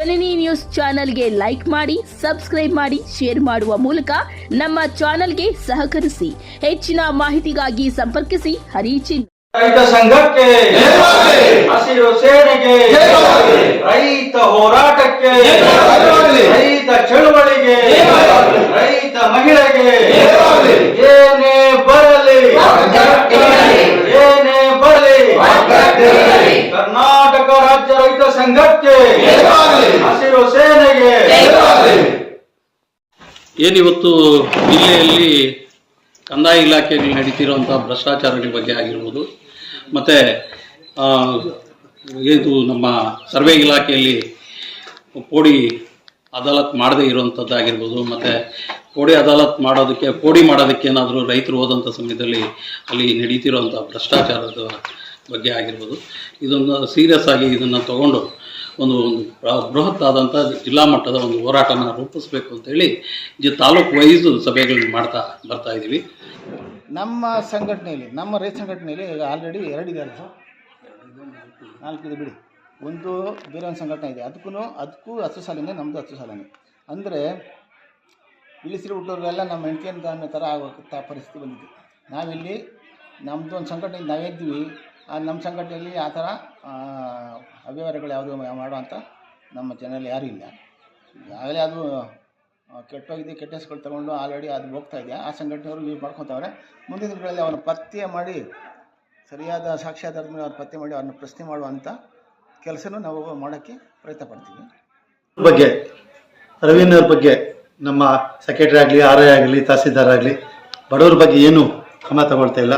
ಜನನಿ news ಚಾನೆಲ್ಗೆ like ಮಾಡಿ subscribe ಮಾಡಿ ಶೇರ್ ಮಾಡುವ ಮೂಲಕ ನಮ್ಮ ಚಾನೆಲ್ಗೆ ಸಹಕರಿಸಿ. ಹೆಚ್ಚಿನ ಮಾಹಿತಿಗಾಗಿ ಸಂಪರ್ಕಿಸಿ. ಹರಿಚಿನ್ ರೈತ ಸಂಘಕ್ಕೆ ಹಸಿರು ಸೇನೆಗೆ ರೈತ ಹೋರಾಟಕ್ಕೆ ರೈತ ಚಳುವಳಿಗೆ ರೈತ ಮಹಿಳೆಗೆ ಏನೇ ಬರಲಿ ಏನೇ ಬರಲಿ ಕರ್ನಾಟಕ ರಾಜ್ಯ ರೈತ ಸಂಘಕ್ಕೆ ಹಸಿರು ಸೇನೆಗೆ ಏನಿವತ್ತು ಜಿಲ್ಲೆಯಲ್ಲಿ ಕಂದಾಯ ಇಲಾಖೆಯಲ್ಲಿ ನಡೀತಿರುವಂಥ ಭ್ರಷ್ಟಾಚಾರಗಳ ಬಗ್ಗೆ ಆಗಿರ್ಬೋದು, ಮತ್ತು ಇದು ನಮ್ಮ ಸರ್ವೆ ಇಲಾಖೆಯಲ್ಲಿ ಪೋಡಿ ಅದಾಲತ್ ಮಾಡದೇ ಇರುವಂಥದ್ದಾಗಿರ್ಬೋದು ಮತ್ತು ಕೋಡಿ ಅದಾಲತ್ ಮಾಡೋದಕ್ಕೆ, ಕೋಡಿ ಮಾಡೋದಕ್ಕೆ ಏನಾದರೂ ರೈತರು ಹೋದಂಥ ಸಮಯದಲ್ಲಿ ಅಲ್ಲಿ ನಡೀತಿರುವಂಥ ಭ್ರಷ್ಟಾಚಾರದ ಬಗ್ಗೆ ಆಗಿರ್ಬೋದು. ಇದೊಂದು ಸೀರಿಯಸ್ ಆಗಿ ಇದನ್ನು ತಗೊಂಡು ಒಂದು ಬೃಹತ್ ಆದಂಥ ಜಿಲ್ಲಾ ಮಟ್ಟದ ಒಂದು ಹೋರಾಟನ ರೂಪಿಸಬೇಕು ಅಂತೇಳಿ ಜಿ ತಾಲೂಕು ವೈಸ್ ಸಭೆಗಳನ್ನ ಮಾಡ್ತಾ ಬರ್ತಾ ಇದ್ದೀವಿ ನಮ್ಮ ಸಂಘಟನೆಯಲ್ಲಿ, ನಮ್ಮ ರೈತ ಸಂಘಟನೆಯಲ್ಲಿ ಈಗ ಆಲ್ರೆಡಿ ಎರಡಿದ್ದಾರೆ ಸರ್. ನಾಲ್ಕಿದೆ ಬಿಡಿ. ಒಂದು ಬೇರೆ ಸಂಘಟನೆ ಇದೆ. ಅದಕ್ಕೂ ಅದಕ್ಕೂ ಹತ್ತು ಸಾಲಿನೇ ನಮ್ಮದು ಹತ್ತು ಸಾಲನೇ. ಅಂದರೆ ಇಳಿಸಿರಿ ಹುಟ್ಟೋರ್ಗೆಲ್ಲ ನಮ್ಮ ಹೆಂಡ್ತಿಯಂತ ಅನ್ನೋ ಥರ ಆಗೋಕಂಥ ಪರಿಸ್ಥಿತಿ ಬಂದಿದೆ. ನಾವಿಲ್ಲಿ ನಮ್ಮದು ಒಂದು ಸಂಘಟನೆ ನಾವಿದ್ದೀವಿ. ನಮ್ಮ ಸಂಘಟನೆಯಲ್ಲಿ ಆ ಥರ ಅವ್ಯವಹಾರಗಳು ಯಾವುದು ಮಾಡುವಂಥ ನಮ್ಮ ಜನರಲ್ಲಿ ಯಾರೂ ಇಲ್ಲ. ಆಗಲೇ ಅದು ಕೆಟ್ಟೋಗಿದೆ, ಕೆಟ್ಟ ಹೆಸರುಗಳು ತಗೊಂಡು ಆಲ್ರೆಡಿ ಅದು ಹೋಗ್ತಾ ಇದೆ. ಆ ಸಂಘಟನೆಯವರು ಯೂಸ್ ಮಾಡ್ಕೊತಾವ್ರೆ. ಮುಂದಿನ ದಿನಗಳಲ್ಲಿ ಅವನ್ನ ಪತ್ತೆ ಮಾಡಿ, ಸರಿಯಾದ ಸಾಕ್ಷ್ಯಾಧಾರದ ಮೇಲೆ ಅವ್ರು ಪತ್ತೆ ಮಾಡಿ ಅವ್ರನ್ನ ಪ್ರಶ್ನೆ ಮಾಡುವಂಥ ಕೆಲಸನೂ ನಾವು ಮಾಡೋಕ್ಕೆ ಪ್ರಯತ್ನ ಪಡ್ತೀವಿ. ಬಗ್ಗೆ ರವೀಂದ್ರ ಬಗ್ಗೆ, ನಮ್ಮ ಸೆಕ್ರೆಟರಿ ಆಗಲಿ ಆರ್ ಐ ಆಗಲಿ, ತಹಸೀಲ್ದಾರ್ ಆಗಲಿ, ಬಡವ್ರ ಬಗ್ಗೆ ಏನು ಕ್ರಮ ತಗೊಳ್ತಾ ಇಲ್ಲ.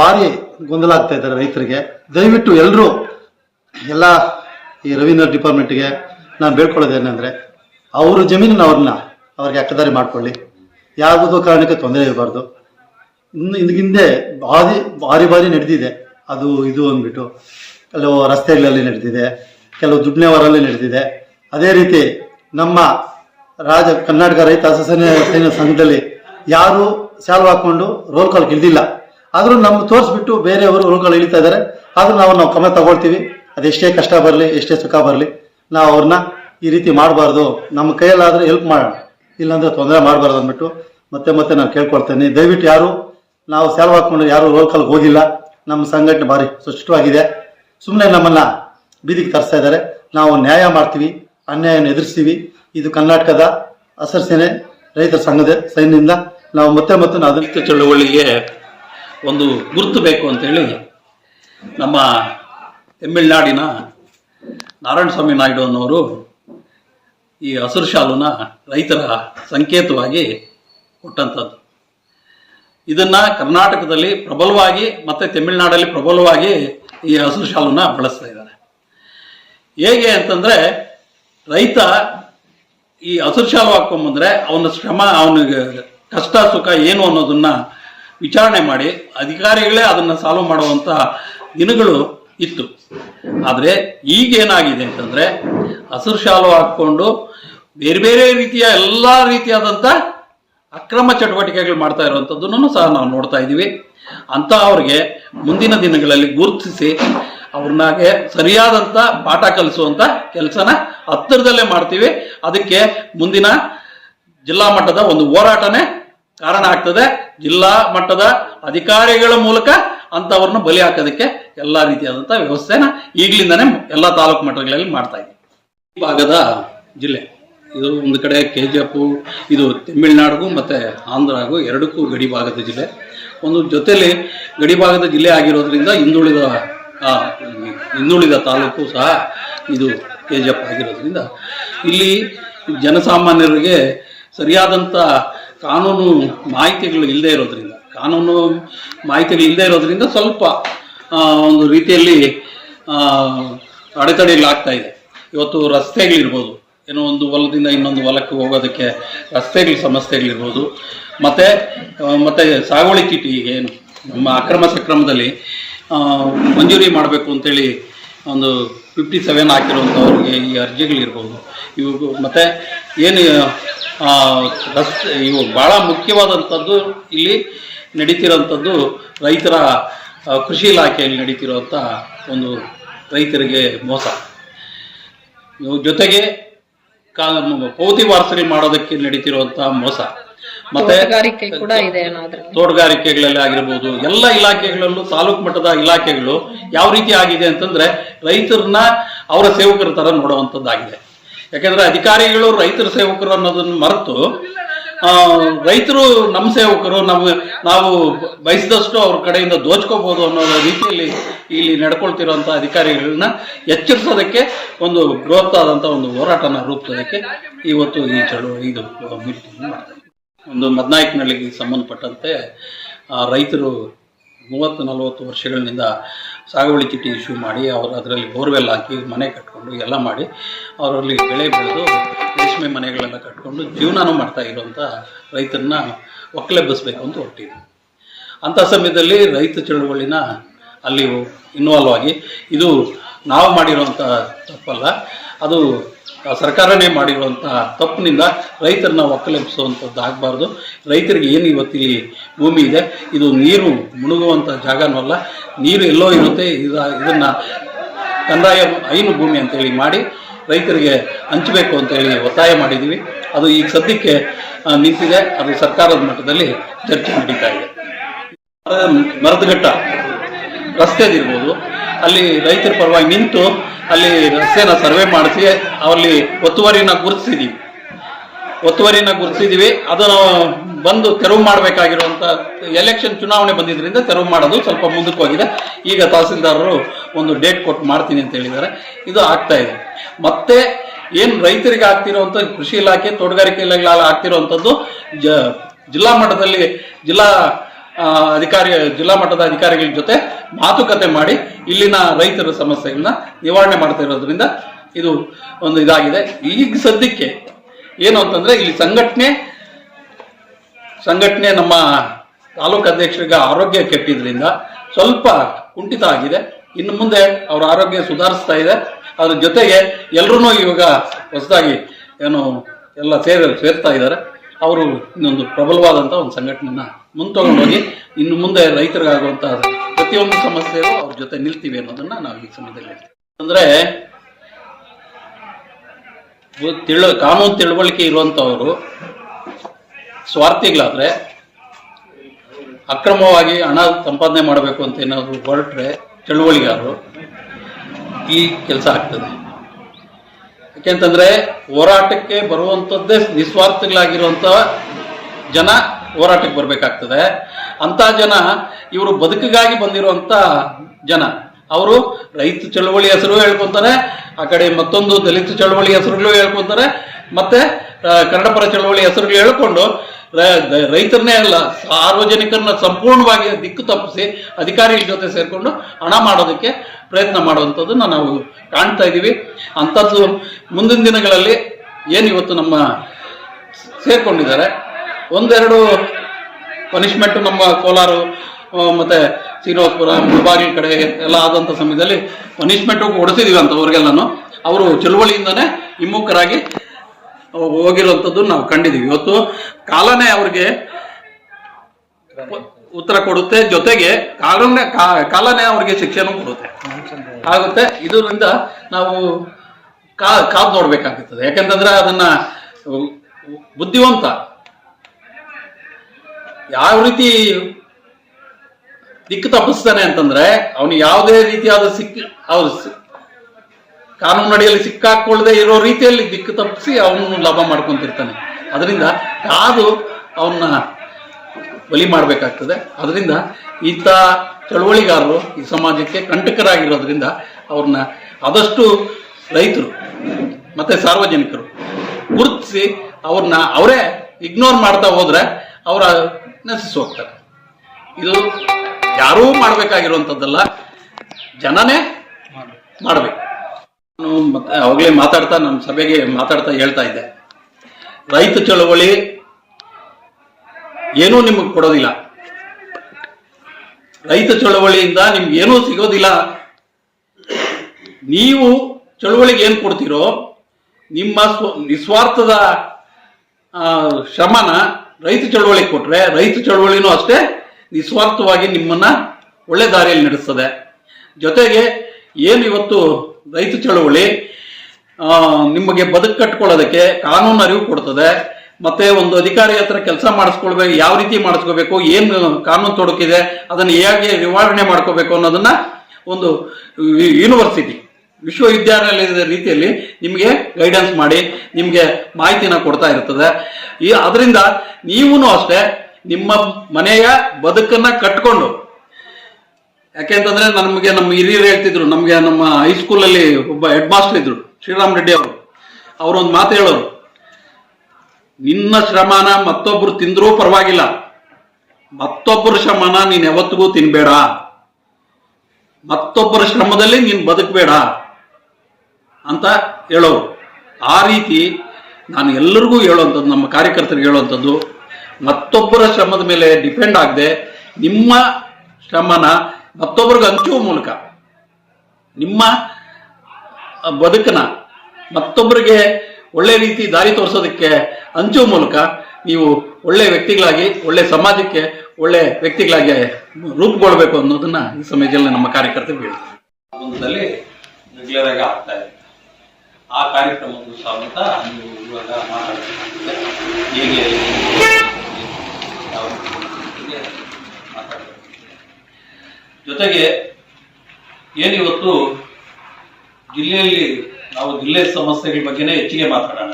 ಭಾರಿ ಗೊಂದಲ ಆಗ್ತಾ ಇದ್ದಾರೆ ರೈತರಿಗೆ. ದಯವಿಟ್ಟು ಎಲ್ಲರೂ ಎಲ್ಲ ಈ ರವೀಂದ್ರ ಡಿಪಾರ್ಟ್ಮೆಂಟ್ಗೆ ನಾನು ಬೇಡ್ಕೊಳ್ಳೋದೇನೆಂದರೆ ಅವ್ರ ಜಮೀನಿನ ಅವ್ರನ್ನ ಅವ್ರಿಗೆ ಅಕ್ಕದಾರಿ ಮಾಡ್ಕೊಳ್ಳಿ. ಯಾವುದೋ ಕಾರಣಕ್ಕೆ ತೊಂದರೆ ಇರಬಾರ್ದು. ಇನ್ನು ಹಿಂದೆ ಭಾರಿ ಭಾರಿ ಭಾರಿ ನಡೆದಿದೆ. ಅದು ಇದು ಅಂದ್ಬಿಟ್ಟು ಕೆಲವು ರಸ್ತೆಗಳಲ್ಲಿ ನಡೆದಿದೆ, ಕೆಲವು ದುಡ್ನೆವರಲ್ಲಿ ನಡೆದಿದೆ. ಅದೇ ರೀತಿ ನಮ್ಮ ರಾಜ, ಕರ್ನಾಟಕ ರೈತ ಅಸಸನ ಸೈನ್ಯ ಸಂಘದಲ್ಲಿ ಯಾರು ಶಾಲು ಹಾಕೊಂಡು ರೋಲ್ ಕಾಲ್ ಇಳಿದಿಲ್ಲ ಆದರೂ ನಮ್ಮ ತೋರಿಸ್ಬಿಟ್ಟು ಬೇರೆಯವರು ಋಣಗಳು ಇಳಿತಾ ಇದ್ದಾರೆ. ಆದ್ರೂ ನಾವು ನಾವು ಕ್ರಮ ತಗೊಳ್ತೀವಿ. ಅದೆಷ್ಟೇ ಕಷ್ಟ ಬರಲಿ, ಎಷ್ಟೇ ಸುಖ ಬರಲಿ, ನಾವು ಅವ್ರನ್ನ ಈ ರೀತಿ ಮಾಡಬಾರ್ದು. ನಮ್ಮ ಕೈಯಲ್ಲಾದರೆ ಹೆಲ್ಪ್ ಮಾಡೋಣ ಇಲ್ಲಾಂದ್ರೆ ತೊಂದರೆ ಮಾಡಬಾರ್ದು ಅಂದ್ಬಿಟ್ಟು ಮತ್ತೆ ಮತ್ತೆ ನಾನು ಕೇಳ್ಕೊಳ್ತೇನೆ. ದಯವಿಟ್ಟು ಯಾರು, ನಾವು ಸೆಲವು ಹಾಕೊಂಡು ಯಾರು ರೋಲ್ ಹೋಗಿಲ್ಲ. ನಮ್ಮ ಸಂಘಟನೆ ಭಾರಿ ಸುಷ್ಟವಾಗಿದೆ ಸುಮ್ಮನೆ ನಮ್ಮನ್ನ ಬೀದಿಗೆ ತರಿಸ್ತಾ ಇದ್ದಾರೆ. ನಾವು ನ್ಯಾಯ ಮಾಡ್ತೀವಿ, ಅನ್ಯಾಯನ ಎದುರಿಸ್ತೀವಿ. ಇದು ಕರ್ನಾಟಕದ ಹಸಿರು ರೈತರ ಸಂಘದ ಸೈನ್ಯದಿಂದ ನಾವು ಮತ್ತೆ ಮತ್ತೆ ಅದೃಷ್ಟ ಚಳುವಳಿಗೆ ಒಂದು ಗುರುತು ಬೇಕು ಅಂತೇಳಿ ನಮ್ಮ ತಮಿಳ್ನಾಡಿನ ನಾರಾಯಣಸ್ವಾಮಿ ನಾಯ್ಡು ಅನ್ನೋರು ಈ ಹಸಿರು ಶಾಲುನ ರೈತರ ಸಂಕೇತವಾಗಿ ಕೊಟ್ಟಂಥದ್ದು. ಇದನ್ನ ಕರ್ನಾಟಕದಲ್ಲಿ ಪ್ರಬಲವಾಗಿ ಮತ್ತೆ ತಮಿಳುನಾಡಲ್ಲಿ ಪ್ರಬಲವಾಗಿ ಈ ಹಸಿರು ಶಾಲುನ ಬಳಸ್ತಾ ಇದ್ದಾರೆ. ಹೇಗೆ ಅಂತಂದ್ರೆ ರೈತ ಈ ಹಸಿರು ಶಾಲು ಹಾಕೊಂಬಂದ್ರೆ ಅವನ ಶ್ರಮ, ಅವನಿಗೆ ಕಷ್ಟ, ಸುಖ ಏನು ಅನ್ನೋದನ್ನ ವಿಚಾರಣೆ ಮಾಡಿ ಅಧಿಕಾರಿಗಳೇ ಅದನ್ನ ಸಾಲ್ವ್ ಮಾಡುವಂತ ದಿನಗಳು ಇತ್ತು. ಆದ್ರೆ ಈಗೇನಾಗಿದೆ ಅಂತಂದ್ರೆ ಹಸಿರು ಶಾಲು ಹಾಕೊಂಡು ಬೇರೆ ಬೇರೆ ರೀತಿಯ ಎಲ್ಲ ರೀತಿಯಾದಂತ ಅಕ್ರಮ ಚಟುವಟಿಕೆಗಳು ಮಾಡ್ತಾ ಇರುವಂಥದ್ದನ್ನು ಸಹ ನಾವು ನೋಡ್ತಾ ಇದ್ದೀವಿ. ಅಂತ ಅವ್ರಿಗೆ ಮುಂದಿನ ದಿನಗಳಲ್ಲಿ ಗುರುತಿಸಿ ಅವ್ರನ್ನಾಗೆ ಸರಿಯಾದಂತ ಪಾಠ ಕಲಿಸುವಂತ ಕೆಲಸನ ಹತ್ತಿರದಲ್ಲೇ ಮಾಡ್ತೀವಿ. ಅದಕ್ಕೆ ಮುಂದಿನ ಜಿಲ್ಲಾ ಮಟ್ಟದ ಒಂದು ಹೋರಾಟನೇ ಕಾರಣ ಆಗ್ತದೆ ಜಿಲ್ಲಾ ಮಟ್ಟದ ಅಧಿಕಾರಿಗಳ ಮೂಲಕ ಅಂತವ್ರನ್ನ ಬಲಿ ಹಾಕೋದಕ್ಕೆ ಎಲ್ಲಾ ರೀತಿಯಾದಂತ ವ್ಯವಸ್ಥೆನ ಈಗಲಿಂದಾನೇ ಎಲ್ಲಾ ತಾಲೂಕು ಮಟ್ಟಗಳಲ್ಲಿ ಮಾಡ್ತಾ ಇದ್ದೀವಿ. ಈ ಭಾಗದ ಜಿಲ್ಲೆ, ಇದು ಒಂದು ಕಡೆ ಕೆ ಜಿ ಎಫ್ ಇದು ತಮಿಳ್ನಾಡಿಗೂ ಮತ್ತೆ ಆಂಧ್ರಗೂ, ಎರಡಕ್ಕೂ ಗಡಿ ಭಾಗದ ಜಿಲ್ಲೆ. ಒಂದು ಜೊತೆಯಲ್ಲಿ ಗಡಿ ಭಾಗದ ಜಿಲ್ಲೆ ಆಗಿರೋದ್ರಿಂದ ಹಿಂದುಳಿದ ಹಿಂದುಳಿದ ತಾಲೂಕು ಸಹ ಇದು ಕೆ ಜಿ ಎಫ್ ಆಗಿರೋದ್ರಿಂದ ಇಲ್ಲಿ ಜನಸಾಮಾನ್ಯರಿಗೆ ಸರಿಯಾದಂಥ ಕಾನೂನು ಮಾಹಿತಿಗಳು ಇಲ್ಲದೆ ಇರೋದ್ರಿಂದ, ಕಾನೂನು ಮಾಹಿತಿಗಳು ಇಲ್ಲದೆ ಇರೋದ್ರಿಂದ ಸ್ವಲ್ಪ ಒಂದು ರೀತಿಯಲ್ಲಿ ಅಡೆತಡೆಗಳಾಗ್ತಾ ಇದೆ. ಇವತ್ತು ರಸ್ತೆಗಳಿರ್ಬೋದು, ಏನೋ ಒಂದು ಹೊಲದಿಂದ ಇನ್ನೊಂದು ಹೊಲಕ್ಕೆ ಹೋಗೋದಕ್ಕೆ ರಸ್ತೆಗಳ ಸಮಸ್ಯೆಗಳಿರ್ಬೋದು. ಮತ್ತು ಮತ್ತು ಸಾಗುವಳಿ ಚೀಟಿ ಏನು, ನಮ್ಮ ಅಕ್ರಮ ಸಕ್ರಮದಲ್ಲಿ ಮಂಜೂರಿ ಮಾಡಬೇಕು ಅಂತೇಳಿ ಒಂದು ಫಿಫ್ಟಿ ಸೆವೆನ್ ಹಾಕಿರುವಂಥವ್ರಿಗೆ ಈ ಅರ್ಜಿಗಳಿರ್ಬೋದು. ಇವು, ಮತ್ತು ಏನು ರಸ್ತೆ ಇವು ಭಾಳ ಮುಖ್ಯವಾದಂಥದ್ದು ಇಲ್ಲಿ ನಡೀತಿರೋಂಥದ್ದು ರೈತರ ಕೃಷಿ ಇಲಾಖೆಯಲ್ಲಿ ನಡೀತಿರುವಂಥ ಒಂದು ರೈತರಿಗೆ ಮೋಸ. ಜೊತೆಗೆ ಕಾ ಪೌತಿ ವಾರ್ಸರಿ ಮಾಡೋದಕ್ಕೆ ನಡೀತಿರುವಂತಹ ಮೋಸ. ಮತ್ತೆ ತೋಟಗಾರಿಕೆಗಳಲ್ಲಿ ಆಗಿರ್ಬೋದು ಎಲ್ಲ ಇಲಾಖೆಗಳಲ್ಲೂ ತಾಲೂಕು ಮಟ್ಟದ ಇಲಾಖೆಗಳು ಯಾವ ರೀತಿ ಆಗಿದೆ ಅಂತಂದ್ರೆ ರೈತರನ್ನ ಅವರ ಸೇವಕರ ತರ ನೋಡುವಂಥದ್ದಾಗಿದೆ. ಯಾಕಂದ್ರೆ ಅಧಿಕಾರಿಗಳು ರೈತರ ಸೇವಕರು ಅನ್ನೋದನ್ನ ಮರೆತು ರೈತರು ನಮ್ಮ ಸೇವಕರು, ನಮ್ಮ, ನಾವು ಬಯಸಿದಷ್ಟು ಅವ್ರ ಕಡೆಯಿಂದ ದೋಚ್ಕೋಬಹುದು ಅನ್ನೋ ರೀತಿಯಲ್ಲಿ ಇಲ್ಲಿ ನಡ್ಕೊಳ್ತಿರುವಂತ ಅಧಿಕಾರಿಗಳನ್ನ ಎಚ್ಚರಿಸೋದಕ್ಕೆ ಒಂದು ಬೃಹತ್ತಾದಂತ ಒಂದು ಹೋರಾಟನ ರೂಪಿಸೋದಕ್ಕೆ ಇವತ್ತು ಈ ಚಳುವಳಿ, ಇದು ಒಂದು ಮದ್ನಾಯಕನಹಳ್ಳಿಗೆ ಸಂಬಂಧಪಟ್ಟಂತೆ ರೈತರು ಮೂವತ್ತು ನಲವತ್ತು ವರ್ಷಗಳಿಂದ ಸಾಗುವಳಿ ಚೀಟಿ ಇಶ್ಯೂ ಮಾಡಿ, ಅವರು ಅದರಲ್ಲಿ ಬೋರ್ವೆಲ್ ಹಾಕಿ, ಮನೆ ಕಟ್ಕೊಂಡು ಎಲ್ಲ ಮಾಡಿ, ಅವರಲ್ಲಿ ಬೆಳೆ ಬೆಳೆದು ರೇಷ್ಮೆ ಮನೆಗಳೆಲ್ಲ ಕಟ್ಕೊಂಡು ಜೀವನನೂ ಮಾಡ್ತಾ ಇರುವಂಥ ರೈತರನ್ನ ಒಕ್ಕಲೆಬ್ಬಿಸ್ಬೇಕು ಅಂತ ಹೊರಟಿದ್ವಿ ಅಂಥ ಸಮಯದಲ್ಲಿ ರೈತ ಚಳುವಳಿನ ಅಲ್ಲಿ ಇನ್ವಾಲ್ವ್ ಆಗಿ, ಇದು ನಾವು ಮಾಡಿರುವಂಥ ತಪ್ಪಲ್ಲ, ಅದು ಸರ್ಕಾರನೇ ಮಾಡಿರುವಂಥ ತಪ್ಪಿನಿಂದ ರೈತರನ್ನ ಒಕ್ಕಲೆಬ್ಬಿಸುವಂಥದ್ದು ಆಗಬಾರ್ದು. ರೈತರಿಗೆ ಏನು ಇವತ್ತಿಲ್ಲಿ ಭೂಮಿ ಇದೆ? ಇದು ನೀರು ಮುಳುಗುವಂಥ ಜಾಗನೂ ಅಲ್ಲ. ನೀರು ಎಲ್ಲೋ ಇರುತ್ತೆ. ಇದು, ಇದನ್ನ ಕಂದಾಯ ಐನು ಭೂಮಿ ಅಂತೇಳಿ ಮಾಡಿ ರೈತರಿಗೆ ಹಂಚಬೇಕು ಅಂತೇಳಿ ಒತ್ತಾಯ ಮಾಡಿದ್ದೀವಿ ಅದು ಈಗ ಸದ್ಯಕ್ಕೆ ನಿಂತಿದೆ. ಅದು ಸರ್ಕಾರದ ಮಟ್ಟದಲ್ಲಿ ಚರ್ಚೆ ನಡೀತಾ ಇದೆ. ಮರದಘಟ್ಟ ರಸ್ತೆದಿರ್ಬೋದು. ಅಲ್ಲಿ ರೈತರ ಪರವಾಗಿ ನಿಂತು ಅಲ್ಲಿ ರಸ್ತೆನ ಸರ್ವೆ ಮಾಡಿಸಿ, ಅಲ್ಲಿ ಒತ್ತುವರಿನ ಗುರುತಿಸಿದೀವಿ. ಒತ್ತುವರಿನ ಗುರುತಿಸಿದೀವಿ. ನಾವು ಬಂದು ತೆರವು ಮಾಡಬೇಕಾಗಿರುವಂಥ ಎಲೆಕ್ಷನ್ ಚುನಾವಣೆ ಬಂದಿದ್ದರಿಂದ ತೆರವು ಮಾಡೋದು ಸ್ವಲ್ಪ ಮುಂದಕ್ಕೆ ಹೋಗಿದೆ. ಈಗ ತಹಸೀಲ್ದಾರರು ಒಂದು ಡೇಟ್ ಕೊಟ್ಟು ಮಾಡ್ತೀನಿ ಅಂತ ಹೇಳಿದ್ದಾರೆ. ಇದು ಆಗ್ತಾ ಇದೆ. ಮತ್ತೆ ಏನು ರೈತರಿಗೆ ಆಗ್ತಿರುವಂಥ ಕೃಷಿ ಇಲಾಖೆ, ತೋಟಗಾರಿಕೆ ಇಲಾಖೆ ಆಗ್ತಿರುವಂಥದ್ದು ಜ ಜಿಲ್ಲಾ ಮಟ್ಟದಲ್ಲಿ ಜಿಲ್ಲಾ ಅಧಿಕಾರಿ, ಜಿಲ್ಲಾ ಮಟ್ಟದ ಅಧಿಕಾರಿಗಳ ಜೊತೆ ಮಾತುಕತೆ ಮಾಡಿ ಇಲ್ಲಿನ ರೈತರ ಸಮಸ್ಯೆಗಳನ್ನ ನಿವಾರಣೆ ಮಾಡ್ತಾ ಇರೋದ್ರಿಂದ ಇದು ಒಂದು ಇದಾಗಿದೆ. ಈಗ ಸದ್ಯಕ್ಕೆ ಏನು ಅಂತಂದ್ರೆ ಇಲ್ಲಿ ಸಂಘಟನೆ ಸಂಘಟನೆ ನಮ್ಮ ತಾಲೂಕು ಅಧ್ಯಕ್ಷರಿಗೆ ಆರೋಗ್ಯ ಕೆಟ್ಟಿದ್ರಿಂದ ಸ್ವಲ್ಪ ಕುಂಠಿತ ಆಗಿದೆ. ಇನ್ನು ಮುಂದೆ ಅವರ ಆರೋಗ್ಯ ಸುಧಾರಿಸ್ತಾ ಇದೆ. ಅದ್ರ ಜೊತೆಗೆ ಎಲ್ಲರೂ ಇವಾಗ ಹೊಸದಾಗಿ ಏನು ಎಲ್ಲ ಸೇರ್, ಸೇರ್ತಾ ಇದ್ದಾರೆ. ಅವರು ಇನ್ನೊಂದು ಪ್ರಬಲವಾದಂಥ ಒಂದು ಸಂಘಟನೆನ ಹೋಗಿ ಇನ್ನು ಮುಂದೆ ರೈತರಿಗಾಗುವಂತಹ ಪ್ರತಿಯೊಂದು ಸಮಸ್ಯೆಗೂ ಅವ್ರ ಜೊತೆ ನಿಲ್ತೀವಿ ಅನ್ನೋದನ್ನ ನಾವು ಈ ಸಮಯದಲ್ಲಿ ಅಂದ್ರೆ ತಿಳ ಕಾನೂನು ತಿಳುವಳಿಕೆ ಇರುವಂತವರು ಸ್ವಾರ್ಥಿಗಳಾದ್ರೆ ಅಕ್ರಮವಾಗಿ ಹಣ ಸಂಪಾದನೆ ಮಾಡಬೇಕು ಅಂತ ಏನಾದ್ರು ಹೊರಟ್ರೆ ಚಳುವಳಿಗಾರರು ಈ ಕೆಲಸ ಆಗ್ತದೆ. ಯಾಕೆಂತಂದ್ರೆ ಹೋರಾಟಕ್ಕೆ ಬರುವಂಥದ್ದೇ ನಿಸ್ವಾರ್ಥಗಳಾಗಿರುವಂತ ಜನ ಹೋರಾಟಕ್ಕೆ ಬರಬೇಕಾಗ್ತದೆ. ಅಂತ ಜನ ಇವರು ಬದುಕಿಗಾಗಿ ಬಂದಿರುವಂತ ಜನ. ಅವರು ರೈತ ಚಳವಳಿ ಹೆಸರು ಹೇಳ್ಕೊತಾರೆ, ಆ ಕಡೆ ಮತ್ತೊಂದು ದಲಿತ ಚಳವಳಿ ಹೆಸರುಗಳು ಹೇಳ್ಕೊತಾರೆ, ಮತ್ತೆ ಕನ್ನಡಪರ ಚಳವಳಿ ಹೆಸರುಗಳು ಹೇಳ್ಕೊಂಡು ರೈತರನ್ನೇ ಅಲ್ಲ, ಸಾರ್ವಜನಿಕರನ್ನ ಸಂಪೂರ್ಣವಾಗಿ ದಿಕ್ಕು ತಪ್ಪಿಸಿ ಅಧಿಕಾರಿಗಳ ಜೊತೆ ಸೇರಿಕೊಂಡು ಹಣ ಮಾಡೋದಕ್ಕೆ ಪ್ರಯತ್ನ ಮಾಡುವಂಥದ್ದನ್ನ ನಾವು ಕಾಣ್ತಾ ಇದ್ದೀವಿ. ಅಂಥದ್ದು ಮುಂದಿನ ದಿನಗಳಲ್ಲಿ ಏನು ಇವತ್ತು ನಮ್ಮ ಸೇರ್ಕೊಂಡಿದ್ದಾರೆ? ಒಂದೆರಡು ಪನಿಷ್ಮೆಂಟ್ ನಮ್ಮ ಕೋಲಾರ ಮತ್ತೆ ಶ್ರೀನಿವಾಸಪುರ ಮುಳಬಾಗಿಲು ಕಡೆ ಎಲ್ಲ ಆದಂಥ ಸಮಯದಲ್ಲಿ ಪನಿಷ್ಮೆಂಟ್ ಕೊಡಿಸಿದೀವಿ ಅಂತ ಅವ್ರಿಗೆಲ್ಲಾನು. ಅವರು ಚಳುವಳಿಯಿಂದನೇ ಹಿಮ್ಮುಖರಾಗಿ ಹೋಗಿರುವಂಥದ್ದು ನಾವು ಕಂಡಿದ್ದೀವಿ ಇವತ್ತು ಕಾಲನೇ ಅವ್ರಿಗೆ ಉತ್ತರ ಕೊಡುತ್ತೆ. ಜೊತೆಗೆ ಕಾಲನೇ ಕಾಲನೇ ಅವ್ರಿಗೆ ಶಿಕ್ಷೆನೂ ಕೊಡುತ್ತೆ. ಆಗುತ್ತೆ. ಇದರಿಂದ ನಾವು ಕಾ, ಕಾದು ನೋಡ್ಬೇಕಾಗುತ್ತದೆ ಯಾಕಂತಂದ್ರೆ ಅದನ್ನ ಬುದ್ಧಿವಂತ ಯಾವ ರೀತಿ ದಿಕ್ಕು ತಪ್ಪಿಸ್ತಾನೆ ಅಂತಂದ್ರೆ ಅವನು ಯಾವುದೇ ರೀತಿಯಾದ ಸಿಕ್ಕ ಅವ್ರು ಕಾನೂನು ಅಡಿಯಲ್ಲಿ ಸಿಕ್ಕಾಕೊಳ್ಳದೆ ಇರೋ ರೀತಿಯಲ್ಲಿ ದಿಕ್ಕು ತಪ್ಪಿಸಿ ಅವನು ಲಾಭ ಮಾಡ್ಕೊಂತಿರ್ತಾನೆ. ಅದರಿಂದ ಕಾದು ಅವನ್ನ ಬಲಿ ಮಾಡಬೇಕಾಗ್ತದೆ. ಅದರಿಂದ ಇಂಥ ಚಳುವಳಿಗಾರರು ಈ ಸಮಾಜಕ್ಕೆ ಕಂಟಕರಾಗಿರೋದ್ರಿಂದ ಅವ್ರನ್ನ ಆದಷ್ಟು ರೈತರು ಮತ್ತೆ ಸಾರ್ವಜನಿಕರು ಗುರುತಿಸಿ ಅವ್ರನ್ನ ಅವರೇ ಇಗ್ನೋರ್ ಮಾಡ್ತಾ ಹೋದ್ರೆ ಅವರ ನಶಿಸಿ ಹೋಗ್ತಾರೆ ಇದು ಯಾರೂ ಮಾಡಬೇಕಾಗಿರುವಂಥದ್ದಲ್ಲ ಜನನೇ ಮಾಡಬೇಕು. ನಾನು ಮತ್ತೆ ಅವಾಗಲೇ ಮಾತಾಡ್ತಾ ನಮ್ಮ ಸಭೆಗೆ ಮಾತಾಡ್ತಾ ಹೇಳ್ತಾ ಇದ್ದೆ. ರೈತ ಚಳವಳಿ ಏನೂ ನಿಮಗೆ ಕೊಡೋದಿಲ್ಲ. ರೈತ ಚಳವಳಿಯಿಂದ ನಿಮ್ಗೆ ಏನೂ ಸಿಗೋದಿಲ್ಲ. ನೀವು ಚಳವಳಿಗೆ ಏನು ಕೊಡ್ತೀರೋ, ನಿಮ್ಮ ಸ್ವ, ನಿಸ್ವಾರ್ಥದ ಶ್ರಮನ ರೈತ ಚಳವಳಿ ಕೊಟ್ರೆ, ರೈತ ಚಳವಳಿನೂ ಅಷ್ಟೇ ನಿಸ್ವಾರ್ಥವಾಗಿ ನಿಮ್ಮನ್ನ ಒಳ್ಳೆ ದಾರಿಯಲ್ಲಿ ನಡೆಸ್ತದೆ. ಜೊತೆಗೆ ಏನು ಇವತ್ತು ರೈತ ಚಳವಳಿ ನಿಮಗೆ ಬದುಕು ಕಟ್ಕೊಳ್ಳೋದಕ್ಕೆ ಕಾನೂನು ಅರಿವು ಕೊಡ್ತದೆ, ಮತ್ತೆ ಒಂದು ಅಧಿಕಾರಿ ಹತ್ರ ಕೆಲಸ ಮಾಡಿಸ್ಕೊಳ್ಬೇಕು, ಯಾವ ರೀತಿ ಮಾಡಿಸ್ಕೋಬೇಕು, ಏನು ಕಾನೂನು ತೊಡಕಿದೆ, ಅದನ್ನು ಹೇಗೆ ನಿವಾರಣೆ ಮಾಡ್ಕೋಬೇಕು ಅನ್ನೋದನ್ನ ಒಂದು ಯೂನಿವರ್ಸಿಟಿ ವಿಶ್ವವಿದ್ಯಾನಿಲಯದ ರೀತಿಯಲ್ಲಿ ನಿಮಗೆ ಗೈಡೆನ್ಸ್ ಮಾಡಿ, ನಿಮಗೆ ಮಾಹಿತಿನ ಕೊಡ್ತಾ ಇರ್ತದೆ. ಈ ಅದರಿಂದ ನೀವೂ ಅಷ್ಟೇ ನಿಮ್ಮ ಮನೆಯ ಬದುಕನ್ನ ಕಟ್ಕೊಂಡು ಯಾಕೆಂತಂದ್ರೆ ನಮಗೆ ನಮ್ಮ ಹಿರಿಯರು ಹೇಳ್ತಿದ್ರು, ನಮಗೆ ನಮ್ಮ ಹೈಸ್ಕೂಲಲ್ಲಿ ಒಬ್ಬ ಹೆಡ್ ಮಾಸ್ಟರ್ ಇದ್ರು, ಶ್ರೀರಾಮ್ ರೆಡ್ಡಿ ಅವರು. ಅವರೊಂದು ಮಾತು ಹೇಳೋರು, ನಿನ್ನ ಶ್ರಮನ ಮತ್ತೊಬ್ರು ತಿಂದ್ರೂ ಪರವಾಗಿಲ್ಲ. ಮತ್ತೊಬ್ಬರ ಶ್ರಮನ ನೀನ್ ಯಾವತ್ತಿಗೂ ತಿನ್ಬೇಡ. ಮತ್ತೊಬ್ಬರ ಶ್ರಮದಲ್ಲಿ ನೀನ್ ಬದುಕಬೇಡ. ಅಂತ ಹೇಳೋರು. ಆ ರೀತಿ ನಾನು ಎಲ್ಲರಿಗೂ ಹೇಳುವಂಥದ್ದು, ನಮ್ಮ ಕಾರ್ಯಕರ್ತರಿಗೆ ಹೇಳುವಂಥದ್ದು, ಮತ್ತೊಬ್ಬರ ಶ್ರಮದ ಮೇಲೆ ಡಿಪೆಂಡ್ ಆಗದೆ ನಿಮ್ಮ ಶ್ರಮನ ಮತ್ತೊಬ್ಬರಿಗೆ ಹಂಚುವ ಮೂಲಕ, ನಿಮ್ಮ ಬದುಕನ್ನ ಮತ್ತೊಬ್ಬರಿಗೆ ಒಳ್ಳೆ ರೀತಿ ದಾರಿ ತೋರಿಸೋದಕ್ಕೆ ಹಂಚುವ ಮೂಲಕ ನೀವು ಒಳ್ಳೆ ವ್ಯಕ್ತಿಗಳಾಗಿ, ಒಳ್ಳೆ ಸಮಾಜಕ್ಕೆ ಒಳ್ಳೆ ವ್ಯಕ್ತಿಗಳಾಗಿ ರೂಪುಗೊಳ್ಬೇಕು ಅನ್ನೋದನ್ನ ಈ ಸಮಯದಲ್ಲಿ ನಮ್ಮ ಕಾರ್ಯಕರ್ತರಿಗೆ ಹೇಳ್ತೀವಿ ಆಗ್ತಾ ಇದೆ. ಆ ಕಾರ್ಯಕ್ರಮದ ಸಮೇತ ನೀವು ಇವಾಗ ಮಾತಾಡ್ತಿದ್ದೀರ ಹೇಗೆ ಜೊತೆಗೆ ಏನಿವತ್ತು ಜಿಲ್ಲೆಯಲ್ಲಿ ನಾವು ಜಿಲ್ಲೆ ಸಮಸ್ಯೆಗಳ ಬಗ್ಗೆನೇ ಹೆಚ್ಚಿಗೆ ಮಾತಾಡೋಣ.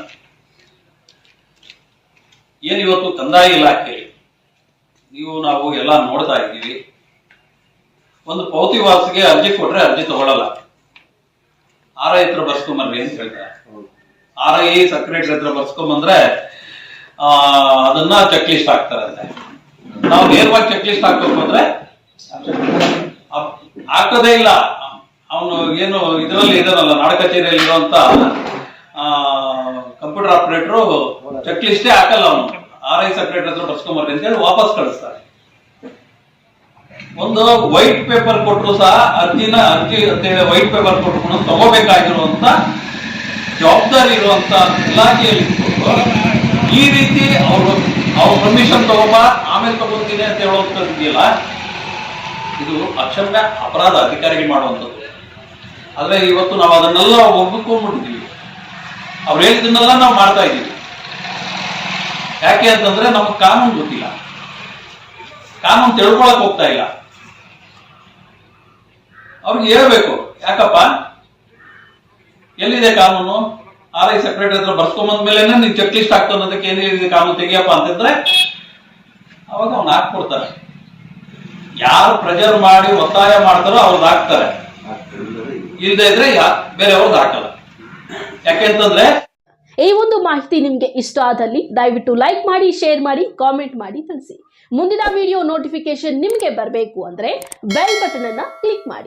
ಏನಿವತ್ತು ಕಂದಾಯ ಇಲಾಖೆ, ನೀವು ನಾವು ಎಲ್ಲ ನೋಡ್ತಾ ಇದ್ದೀವಿ. ಒಂದು ಪೌತಿವಾಸಿಗೆ ಅರ್ಜಿ ಕೊಟ್ರೆ ಅರ್ಜಿ ತಗೊಳ್ಳಲ್ಲ ಆರ್ ಐ ಹತ್ರ ಬರ್ಸ್ಕೊಂಬರ್ರಿ ಅಂತ ಹೇಳ್ತಾರೆ. ಆರ್ ಐ ಸೆಕ್ರೆಟರಿ ಹತ್ರ ಬರ್ಸ್ಕೊಂಬಂದ್ರೆ ಆ, ಅದನ್ನ ಚೆಕ್ ಲಿಸ್ಟ್ ಹಾಕ್ತಾರಂತೆ. ನಾವು ನೇರವಾಗಿ ಚೆಕ್ ಲಿಸ್ಟ್ ಹಾಕ್ಬೇಕು ಅಂದ್ರೆ ಹಾಕೋದೇ ಇಲ್ಲ. ಅವನು ಏನು ಇದರಲ್ಲಿ ಇದನ್ನಲ್ಲ ನಾಡ ಕಚೇರಿಯಲ್ಲಿ ಇರುವಂತ ಕಂಪ್ಯೂಟರ್ ಆಪರೇಟರ್ ಚೆಕ್ ಲಿಸ್ಟೇ ಹಾಕಲ್ಲ ಅವನು. ಆರ್ ಐ ಸೆಕ್ರೆಟರಿ ಹತ್ರ ಬರ್ಸ್ಕೊಂಬರ್ರಿ ಅಂತ ಹೇಳಿ ವಾಪಸ್ ಕಳಿಸ್ತಾರೆ. ಒಂದು ವೈಟ್ ಪೇಪರ್ ಕೊಟ್ಟರು ಸಹ ಅರ್ಜಿನ ಅರ್ಜಿ ಅಂತ ಹೇಳಿ ವೈಟ್ ಪೇಪರ್ ಕೊಟ್ಟುಕೊಂಡು ತಗೋಬೇಕಾಗಿರುವಂತ ಜವಾಬ್ದಾರಿ ಇರುವಂತ ಇಲಾಖೆಯಲ್ಲಿ ಈ ರೀತಿ ಅವರು ಅವ್ರ ಪರ್ಮಿಷನ್ ತಗೋಬಾ, ಆಮೇಲೆ ತಗೋತೀನಿ ಅಂತ ಇದೆಯಲ್ಲ ಇದು ಅಕ್ಷಮ್ಯ ಅಪರಾಧ ಅಧಿಕಾರಿಗೆ ಮಾಡುವಂಥದ್ದು. ಆದ್ರೆ ಇವತ್ತು ನಾವು ಅದನ್ನೆಲ್ಲ ಒಪ್ಪಿಕೊಂಡ್ಬಿಟ್ಟಿದ್ದೀವಿ ಅವ್ರು ಹೇಳಿದ್ದನ್ನೆಲ್ಲ ನಾವು ಮಾಡ್ತಾ ಇದ್ದೀವಿ. ಯಾಕೆ ಅಂತಂದ್ರೆ ನಮಗೆ ಕಾನೂನು ಗೊತ್ತಿಲ್ಲ. ಕಾನೂನು ತಿಳ್ಕೊಳಕ್ ಹೋಗ್ತಾ ಇಲ್ಲ. ಅವ್ರಿಗೆ ಹೇಳ್ಬೇಕು, ಯಾಕಪ್ಪ? ಎಲ್ಲಿದೆ ಕಾನೂನು? ಆರ್ ಐ ಸೆಕ್ರೆಟರಿ ಹತ್ರ ಬರ್ಸ್ಕೊಂಬಂದ ಮೇಲೆ ನೀನ್ ಚೆಕ್ ಲಿಸ್ಟ್ ಹಾಕ್ತಾನೋದಕ್ಕೆ ಏನಿದೆ ಕಾನೂನು ತೆಗಿಯಪ್ಪ ಅಂತಂದ್ರೆ, ಅವಾಗ ಅವ್ನು ಹಾಕ್ಕೊಡ್ತಾರೆ ಯಾರು ಪ್ರೆಜರ್ ಮಾಡಿ ಒತ್ತಾಯ ಮಾಡ್ತಾರೋ ಅವ್ರದ್ದು ಹಾಕ್ತಾರೆ. ಇಲ್ಲದೆ ಇದ್ರೆ ಬೇರೆ ಬೇರೆಯವ್ರದ್ದು ಹಾಕಲ್ಲ. ಯಾಕೆಂತಂದ್ರೆ ಈ ಒಂದು ಮಾಹಿತಿ ನಿಮಗೆ ಇಷ್ಟ ಆದಲ್ಲಿ ದಯವಿಟ್ಟು ಲೈಕ್ ಮಾಡಿ ಶೇರ್ ಮಾಡಿ ಕಾಮೆಂಟ್ ಮಾಡಿ ತಿಳಿಸಿ. ಮುಂದಿನ ವಿಡಿಯೋ ನೋಟಿಫಿಕೇಶನ್ ನಿಮಗೆ ಬರಬೇಕು ಅಂದರೆ ಬೆಲ್ ಬಟನ್ ಅನ್ನು ಕ್ಲಿಕ್ ಮಾಡಿ.